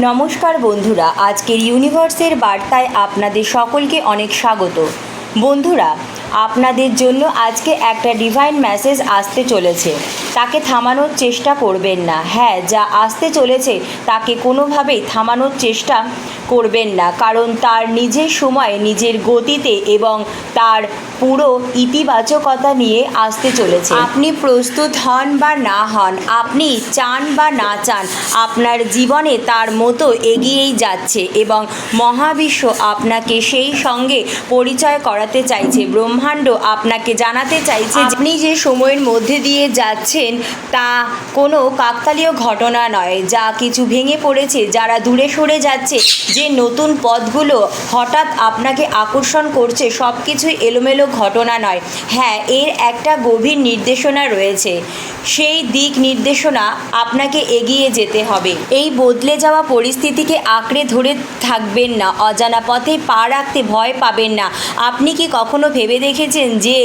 নমস্কার বন্ধুরা, আজকের ইউনিভার্সের বার্তায় আপনাদের সকলকে অনেক স্বাগত। বন্ধুরা, আপনাদের জন্য আজকে একটা ডিভাইন মেসেজ আসতে চলেছে। তাকে থামানোর চেষ্টা করবেন না। হ্যাঁ যা আসতে চলেছে তাকে কোনোভাবেই থামানোর চেষ্টা করবেন না কারণ তার নিজের সময় নিজের গতিতে এবং তার পুরো ইতিবাচকতা নিয়ে আসতে চলেছে। আপনি প্রস্তুত হন বা না হন আপনি চান বা না চান আপনার জীবনে তার মতো এগিয়েই যাচ্ছে এবং মহাবিশ্ব আপনাকে সেই সঙ্গে পরিচয় করাতে চাইছে। ব্রহ্মাণ্ড আপনাকে জানাতে চাইছে যে আপনি যে সময়ের মধ্যে দিয়ে যাচ্ছেন তা কোনো কাকতালীয় ঘটনা নয়। যা কিছু ভেঙে পড়েছে, যারা দূরে সরে যাচ্ছে, যে নতুন পথগুলো হঠাৎ আপনাকে আকর্ষণ করছে সব কিছুই এলোমেলো ঘটনা নয়। হ্যাঁ এর একটা গভীর নির্দেশনা রয়েছে। সেই দিক নির্দেশনা আপনাকে এগিয়ে যেতে হবে। এই বদলে যাওয়া পরিস্থিতিকে আঁকড়ে ধরে থাকবেন না, অজানা পথে পা রাখতে ভয় পাবেন না। আপনি কি কখনো ভেবে দেখেছেন যে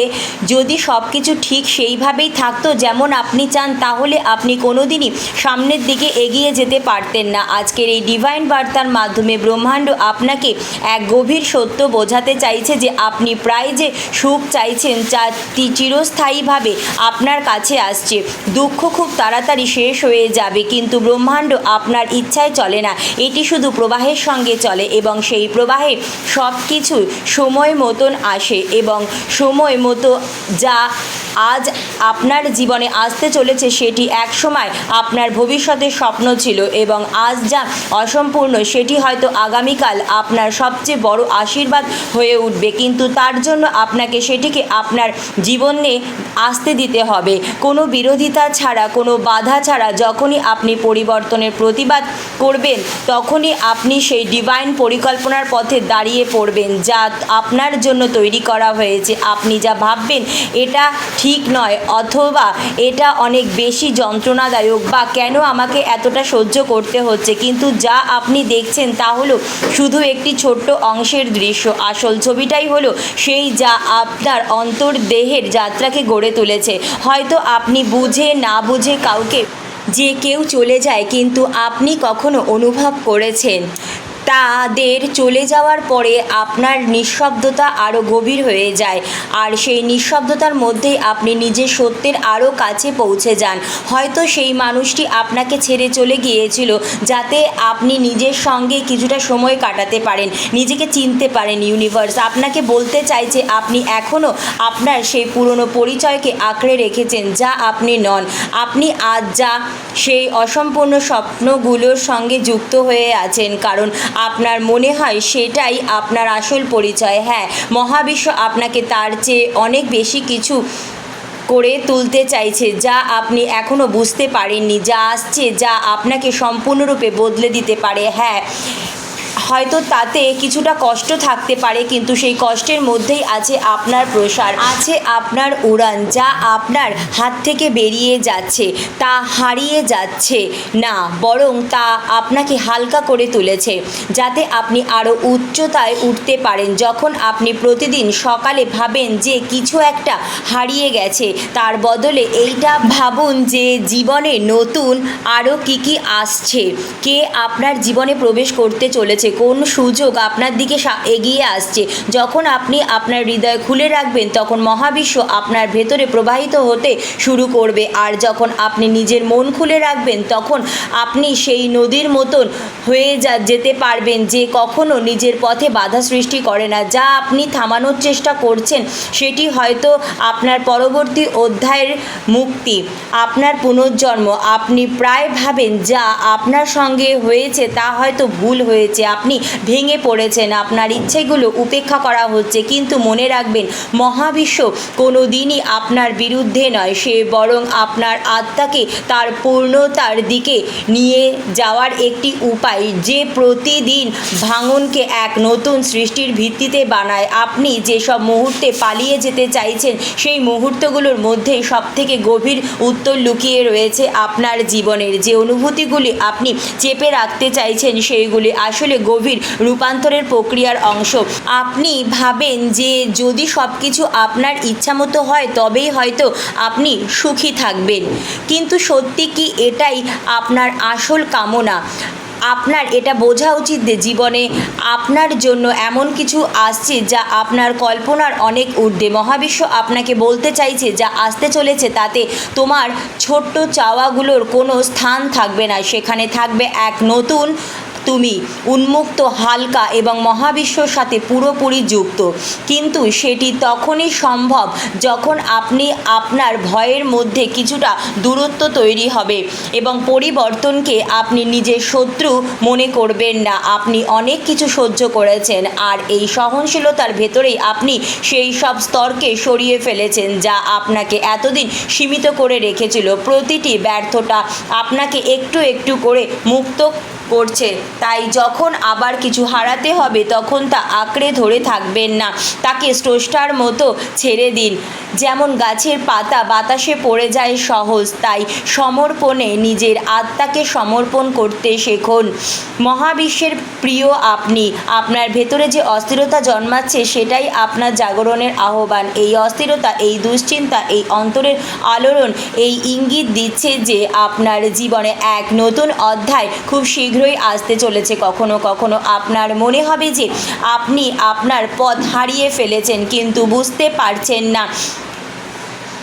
যদি সব কিছু ঠিক সেইভাবেই থাকতো, যেমন আপনি চান, তাহলে আপনি কোনোদিনই সামনের দিকে এগিয়ে যেতে পারতেন না। আজকের এই ডিভাইন বার্তার মাধ্যমে ব্রহ্মাণ্ড আপনাকে এক গভীর সত্য বোঝাতে চাইছে যে আপনি প্রায় যে সুখ চাইছেন চাটি চিরস্থায়ীভাবে আপনার কাছে আসছে। দুঃখ খুব তাড়াতাড়ি শেষ হয়ে যাবে, কিন্তু ব্রহ্মাণ্ড আপনার ইচ্ছায় চলে না। এটি শুধু প্রবাহের সঙ্গে চলে এবং সেই প্রবাহে সব কিছু সময় মতন আসে এবং সময় মতো যা আজ আপনার জীবনে আসতে চলেছে সেটি একসময় আপনার ভবিষ্যতের স্বপ্ন ছিল এবং আজ যা অসম্পূর্ণ সেটি হয়তো আগামীকাল আপনার সবচেয়ে বড় আশীর্বাদ হয়ে উঠবে। কিন্তু তার জন্য আপনাকে সেটিকে আপনার জীবনে আসতে দিতে হবে। কোনো বিরোধিতা ছাড়া, কোনো বাধা ছাড়া যখনই আপনি পরিবর্তনের প্রতিবাদ করবেন, তখনই আপনি সেই ডিভাইন পরিকল্পনার পথে দাঁড়িয়ে পড়বেন যা আপনার জন্য তৈরি করা হয়েছে। আপনি যা ভাববেন, এটা ঠিক নয়, অথবা এটা অনেক বেশি যন্ত্রণাদায়ক বা কেন আমাকে এতটা সহ্য করতে হচ্ছে। কিন্তু যা আপনি দেখছেন তা হলো শুধু একটি ছোট্ট অংশের দৃশ্য। আসল ছবিটাই হলো সেই যা আপনার অন্তর্দেহের যাত্রাকে গড়ে তুলেছে। হয়তো আপনি বুঝে না বুঝে কাউকে যে কেউ চলে যায়, কিন্তু আপনি কখনো অনুভব করেছেন। তাদের চলে যাওয়ার পরে আপনার নিঃশব্দতা আরও গভীর হয়ে যায়। আর সেই নিঃশব্দতার মধ্যেই আপনি নিজের সত্যের আরও কাছে পৌঁছে যান। হয়তো সেই মানুষটি আপনাকে ছেড়ে চলে গিয়েছিল যাতে আপনি নিজের সঙ্গে কিছুটা সময় কাটাতে পারেন, নিজেকে চিনতে পারেন ইউনিভার্স আপনাকে বলতে চাইছে আপনি এখনও আপনার সেই পুরনো পরিচয়কে আঁকড়ে রেখেছেন, যা আপনি নন। আপনি আজ যা সেই অসম্পূর্ণ স্বপ্নগুলোর সঙ্গে যুক্ত হয়ে আছেন, কারণ আপনার মনে হয় সেটাই আপনার আসল পরিচয়? হ্যাঁ মহাবিশ্ব আপনাকে তার চেয়ে অনেক বেশি কিছু করে তুলতে চাইছে যা আপনি এখনও বুঝতে পারেননি, যা আসছে, যা আপনাকে সম্পূর্ণরূপে বদলে দিতে পারে। হ্যাঁ হয়তো তাতে কিছুটা কষ্ট থাকতে পারে, কিন্তু সেই কষ্টের মধ্যেই আছে আপনার প্রসার, আছে আপনার উড়ান, যা আপনার হাত থেকে বেরিয়ে যাচ্ছে, তা হারিয়ে যাচ্ছে না, বরং তা আপনাকে হালকা করে তুলেছে, যাতে আপনি আরও উচ্চতায় উঠতে পারেন। যখন আপনি প্রতিদিন সকালে ভাবেন যে কিছু একটা হারিয়ে গেছে, তার বদলে এইটা ভাবুন যে জীবনে নতুন আরও কী কী আসছে, কে আপনার জীবনে প্রবেশ করতে চলেছে কোন সুযোগ আপনার দিকে এগিয়ে আসছে। যখন আপনি আপনার হৃদয় খুলে রাখবেন, তখন মহাবিশ্ব আপনার ভেতরে প্রবাহিত হতে শুরু করবে। আর যখন আপনি নিজের মন খুলে রাখবেন, তখন আপনি সেই নদীর মতন হয়ে যা যেতে পারবেন যে কখনো নিজের পথে বাধা সৃষ্টি করে না। যা আপনি থামানোর চেষ্টা করছেন, সেটি হয়তো আপনার পরবর্তী অধ্যায়ের মুক্তি, আপনার পুনর্জন্ম। আপনি প্রায় ভাবেন, যা আপনার সঙ্গে হয়েছে, তা হয়তো ভুল হয়েছে। আপনি ভেঙে পড়েছেন। আপনার ইচ্ছেগুলো উপেক্ষা করা হচ্ছে। কিন্তু মনে রাখবেন, মহাবিশ্ব কোনো দিনই আপনার বিরুদ্ধে নয়। সে বরং আপনার আত্মাকে তার পূর্ণতার দিকে নিয়ে যাওয়ার একটি উপায় যে প্রতিদিন ভাঙনকে এক নতুন সৃষ্টির ভিত্তিতে বানায়। আপনি যেসব মুহূর্তে পালিয়ে যেতে চাইছেন, সেই মুহূর্তগুলোর মধ্যেই সবথেকে গভীর উত্তর লুকিয়ে রয়েছে আপনার জীবনের। যে অনুভূতিগুলি আপনি চেপে রাখতে চাইছেন, সেইগুলি আসলে গভীর রূপান্তরের প্রক্রিয়ার অংশ। আপনি ভাবেন যে যদি সব কিছু আপনার ইচ্ছামতো হয়, তবেই হয়তো আপনি সুখী থাকবেন। কিন্তু সত্যি কি এটাই আপনার আসল কামনা? আপনার এটা বোঝা উচিত যে জীবনে আপনার জন্য এমন কিছু আসছে যা আপনার কল্পনার অনেক ঊর্ধ্বে। মহাবিশ্ব আপনাকে বলতে চাইছে, যা আসতে চলেছে, তাতে তোমার ছোট্ট চাওয়াগুলোর কোনো স্থান থাকবে না। সেখানে থাকবে এক নতুন তুমি। উন্মুক্ত হালকা এবং মহাবিশ্বর সাথে পুরোপুরি যুক্ত। কিন্তু সেটি তখনই সম্ভব যখন আপনি আপনার ভয়ের মধ্যে কিছুটা দূরত্ব তৈরি হবে এবং পরিবর্তনকে আপনি নিজের শত্রু মনে করবেন না। আপনি অনেক কিছু সহ্য করেছেন আর এই সহনশীলতার ভেতরেই আপনি সেই সব স্তরকে সরিয়ে ফেলেছেন যা আপনাকে এতদিন সীমিত করে রেখেছিল। প্রতিটি ব্যর্থতা আপনাকে একটু একটু করে মুক্ত করছে তাই যখন আবার কিছু হারাতে হবে, তখন তা আঁকড়ে ধরে থাকবেন না। তাকে স্রষ্টার মতো ছেড়ে দিন। যেমন গাছের পাতা বাতাসে পড়ে যায় সহজ, তাই সমর্পণে নিজের আত্মাকে সমর্পণ করতে শেখুন। মহাবিশ্বের প্রিয় আপনি, আপনার ভেতরে যে অস্থিরতা জন্মাচ্ছে, সেটাই আপনার জাগরণের আহ্বান। এই অস্থিরতা, এই দুশ্চিন্তা, এই অন্তরের আলোড়ন, এই ইঙ্গিত দিচ্ছে যে আপনার জীবনে এক নতুন অধ্যায় খুব শীঘ্রই আসতে চলেছে কখনো কখনো। আপনার মনে হবে যে আপনি আপনার পথ হারিয়ে ফেলেছেন, কিন্তু বুঝতে পারছেন না।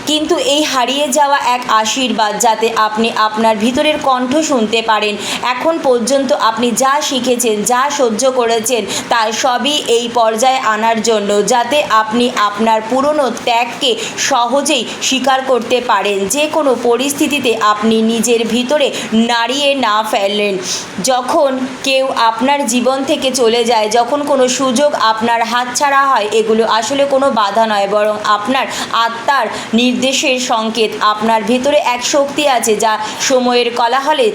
কিন্তু এই হারিয়ে যাওয়া এক আশীর্বাদ যাতে আপনি আপনার ভিতরের কণ্ঠ শুনতে পারেন। এখন পর্যন্ত আপনি যা শিখেছেন, যা সহ্য করেছেন, তার সবই এই পর্যায়ে আনার জন্য যাতে আপনি আপনার পুরনো ত্যাগকে সহজেই স্বীকার করতে পারেন। যে কোনো পরিস্থিতিতে আপনি নিজের ভিতরে নাড়িয়ে না ফেলেন। যখন কেউ আপনার জীবন থেকে চলে যায়, যখন কোনো সুযোগ আপনার হাতছাড়া হয়, এগুলো আসলে কোনো বাধা নয়, বরং আপনার আত্মার নির্দেশের সংকেত। আপনার ভেতরে এক শক্তি আছে যা সময়ের কলাহলে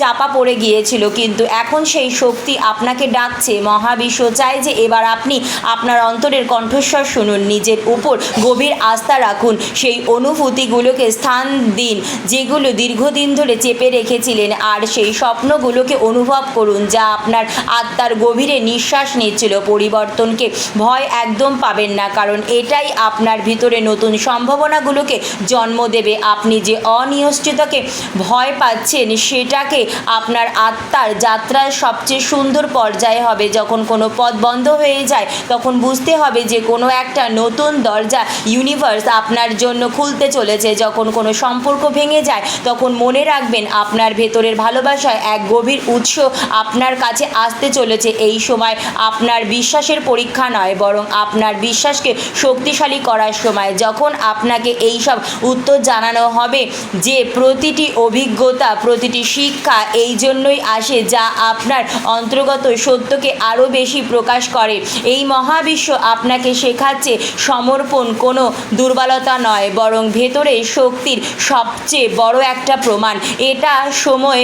চাপা পড়ে গিয়েছিল, কিন্তু এখন সেই শক্তি আপনাকে ডাকছে। মহাবিশ্ব চায় যে এবার আপনি আপনার অন্তরের কণ্ঠস্বর শুনুন, নিজের উপর গভীর আস্থা রাখুন। সেই অনুভূতিগুলোকে স্থান দিন, যেগুলো দীর্ঘদিন ধরে চেপে রেখেছিলেন, আর সেই স্বপ্নগুলোকে অনুভব করুন, যা আপনার আত্মার গভীরে নিঃশ্বাস নিচ্ছিল। পরিবর্তনকে ভয় একদম পাবেন না, কারণ এটাই আপনার ভিতরে নতুন সম্ভাবনাগুলোকে জন্ম দেবে। আপনি যে অনিশ্চিতকে ভয় পাচ্ছেন, সেটাকে আপনার আত্মার যাত্রার সবচেয়ে সুন্দর পর্যায়ে হবে। যখন কোনো পথ বন্ধ হয়ে যায়, তখন বুঝতে হবে যে কোনো একটা নতুন দরজা ইউনিভার্স আপনার জন্য খুলতে চলেছে। যখন কোনো সম্পর্ক ভেঙে যায়, তখন মনে রাখবেন আপনার ভেতরের ভালোবাসায় এক গভীর উৎস আপনার কাছে আসতে চলেছে। এই সময় আপনার বিশ্বাসের পরীক্ষা নয়, বরং আপনার বিশ্বাসকে শক্তিশালী করার সময়। যখন আপনাকে এই সব উত্তর জানানো হবে যে প্রতিটি অভিজ্ঞতা, প্রতিটি শিক্ষা এই জন্যই আসে যা আপনার অন্তর্গত সত্যকে আরও বেশি প্রকাশ করে। এই মহাবিশ্ব আপনাকে শেখাচ্ছে সমর্পণ, কোনো দুর্বলতা নয়, বরং ভেতরে শক্তির সবচেয়ে বড় একটা প্রমাণ। এটা সময়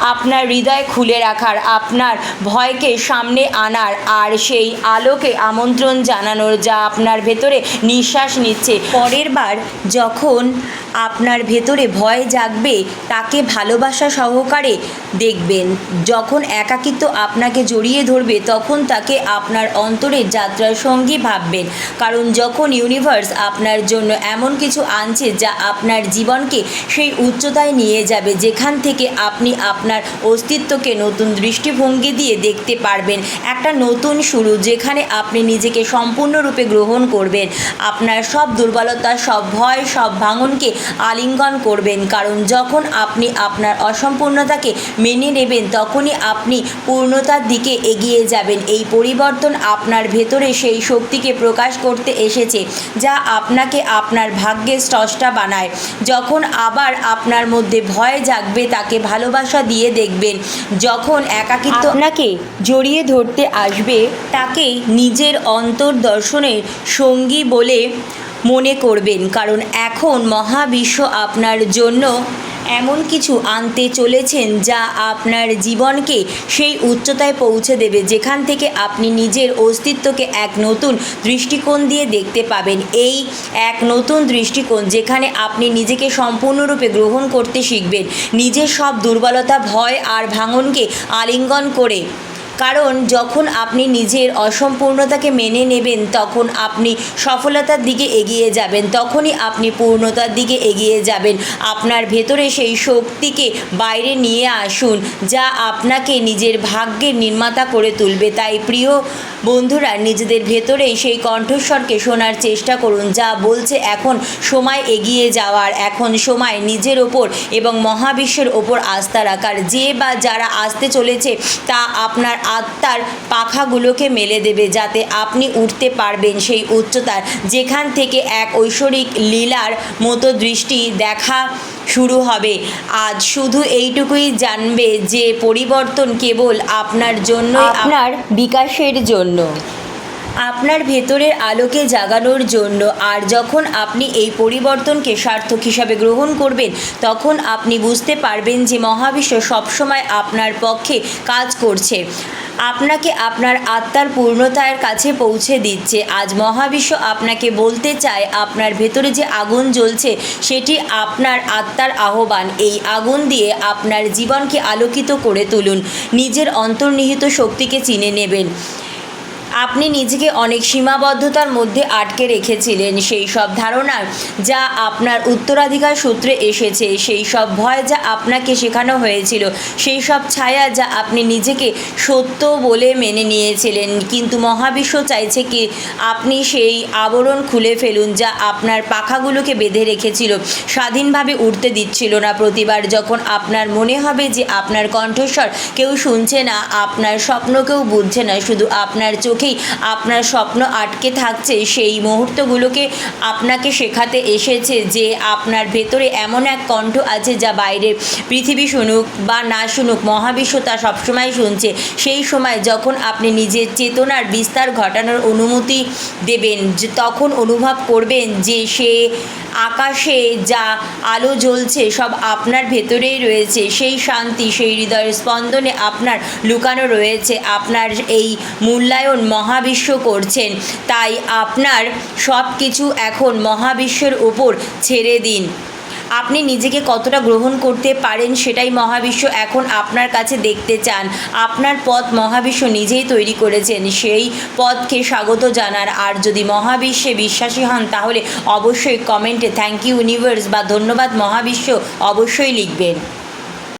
আপনার হৃদয় খুলে রাখার, আপনার ভয়কে সামনে আনার, আর সেই আলোকে আমন্ত্রণ জানানোর যা আপনার ভেতরে নিঃশ্বাস নিচ্ছে। পরের বার যখন আপনার ভেতরে ভয় জাগবে, তাকে ভালোবাসা সহকারে দেখবেন। যখন একাকিত্ব আপনাকে জড়িয়ে ধরবে, তখন তাকে আপনার অন্তরের যাত্রার সঙ্গী ভাববেন। কারণ যখন ইউনিভার্স আপনার জন্য এমন কিছু আনছে যা আপনার জীবনকে সেই উচ্চতায় নিয়ে যাবে, যেখান থেকে আপনি আপনার অস্তিত্বকে নতুন দৃষ্টিভঙ্গি দিয়ে দেখতে পারবেন। একটা নতুন শুরু যেখানে আপনি নিজেকে সম্পূর্ণরূপে গ্রহণ করবেন। আপনার সব দুর্বলতা, সব ভয়, সব ভাঙনকে আলিঙ্গন করবেন। কারণ যখন আপনি আপনার অসম্পূর্ণতাকে মেনে নেবেন, তখনই আপনি পূর্ণতার দিকে এগিয়ে যাবেন। এই পরিবর্তন আপনার ভেতরে সেই শক্তিকে প্রকাশ করতে এসেছে, যা আপনাকে আপনার ভাগ্যের স্রষ্টা বানায়। যখন আবার আপনার মধ্যে ভয় জাগবে, তাকে ভালোবাসা দিয়ে দেখবেন। যখন একাকিত্ব আপনাকে জড়িয়ে ধরতে আসবে তাকে নিজের অন্তর্দর্শনের সঙ্গী বলে মনে করবেন, কারণ এখন মহাবিশ্ব আপনার জন্য এমন কিছু আনতে চলেছেন যা আপনার জীবনকে সেই উচ্চতায় পৌঁছে দেবে, যেখান থেকে আপনি নিজের অস্তিত্বকে এক নতুন দৃষ্টিকোণ দিয়ে দেখতে পাবেন। এই এক নতুন দৃষ্টিকোণ যেখানে আপনি নিজেকে সম্পূর্ণরূপে গ্রহণ করতে শিখবেন। নিজের সব দুর্বলতা, ভয় আর ভাঙনকে আলিঙ্গন করে কারণ যখন আপনি নিজের অসম্পূর্ণতাকে মেনে নেবেন, তখন আপনি সফলতার দিকে এগিয়ে যাবেন, তখনই আপনি পূর্ণতার দিকে এগিয়ে যাবেন। আপনার ভেতরে সেই শক্তিকে বাইরে নিয়ে আসুন, যা আপনাকে নিজের ভাগ্যের নির্মাতা করে তুলবে। তাই প্রিয় বন্ধুরা, নিজেদের ভেতরেই সেই কণ্ঠস্বরকে শোনার চেষ্টা করুন, যা বলছে, এখন সময় এগিয়ে যাওয়ার, এখন সময় নিজের ওপর এবং মহাবিশ্বের ওপর আস্থা রাখার। যে বা যারা আসতে চলেছে, তা আপনার আত্মার পাখাগুলোকে মেলে দেবে যাতে আপনি উঠতে পারবেন সেই উচ্চতার যেখান থেকে এক ঐশ্বরিক লীলার মতো দৃষ্টি দেখা শুরু হবে। আজ শুধু এইটুকুই জানবে যে পরিবর্তন কেবল আপনার জন্য আপনার বিকাশের জন্য। আপনার ভেতরের আলোকে জাগানোর জন্য আর যখন আপনি এই পরিবর্তনকে সার্থক হিসাবে গ্রহণ করবেন, তখন আপনি বুঝতে পারবেন যে মহাবিশ্ব সবসময় আপনার পক্ষে কাজ করছে। আপনাকে আপনার আত্মার পূর্ণতার কাছে পৌঁছে দিচ্ছে। আজ মহাবিশ্ব আপনাকে বলতে চায়, আপনার ভেতরে যে আগুন জ্বলছে, সেটি আপনার আত্মার আহ্বান। এই আগুন দিয়ে আপনার জীবনকে আলোকিত করে তুলুন। নিজের অন্তর্নিহিত শক্তিকে চিনে নেবেন। আপনি নিজেকে অনেক সীমাবদ্ধতার মধ্যে আটকে রেখেছিলেন সেই সব ধারণা যা আপনার উত্তরাধিকার সূত্রে এসেছে, সেই সব ভয় যা আপনাকে শেখানো হয়েছিল, সেই সব ছায়া যা আপনি নিজেকে সত্য বলে মেনে নিয়েছিলেন। কিন্তু মহাবিশ্ব চাইছে কি আপনি সেই আবরণ খুলে ফেলুন যা আপনার পাখাগুলোকে বেঁধে রেখেছিল, স্বাধীনভাবে উঠতে দিচ্ছিল না। প্রতিবার যখন আপনার মনে হবে যে আপনার কণ্ঠস্বর কেউ শুনছে না, আপনার স্বপ্ন কেউ বুঝছে না, শুধু আপনার চোখেই আপনার স্বপ্ন আটকে থাকছে। সেই মুহূর্তগুলোকে আপনাকে শেখাতে এসেছে যে আপনার ভেতরে এমন এক কণ্ঠ আছে যা বাইরের পৃথিবী শুনুক বা না শুনুক, মহাবিশ্ব তা সবসময় শুনছে। সেই সময় যখন আপনি নিজের চেতনার বিস্তার ঘটানোর অনুমতি দেবেন তখন অনুভব করবেন যে সে আকাশে যা আলো জ্বলছে সব আপনার ভেতরেই রয়েছে। সেই শান্তি, সেই হৃদয়ের স্পন্দনে আপনার লুকানো রয়েছে। আপনার এই মূল্যায়ন মহাবিশ্ব করছেন। তাই আপনার সব কিছু এখন মহাবিশ্বের উপর ছেড়ে দিন। আপনি নিজেকে কতটা গ্রহণ করতে পারেন সেটাই মহাবিশ্ব এখন আপনার কাছে দেখতে চান। আপনার পথ মহাবিশ্ব নিজেই তৈরি করেছেন। সেই পথকে স্বাগত জানার। আর যদি মহাবিশ্বে বিশ্বাসী হন, তাহলে অবশ্যই কমেন্টে থ্যাংক ইউ ইউনিভার্স বা ধন্যবাদ মহাবিশ্ব অবশ্যই লিখবেন।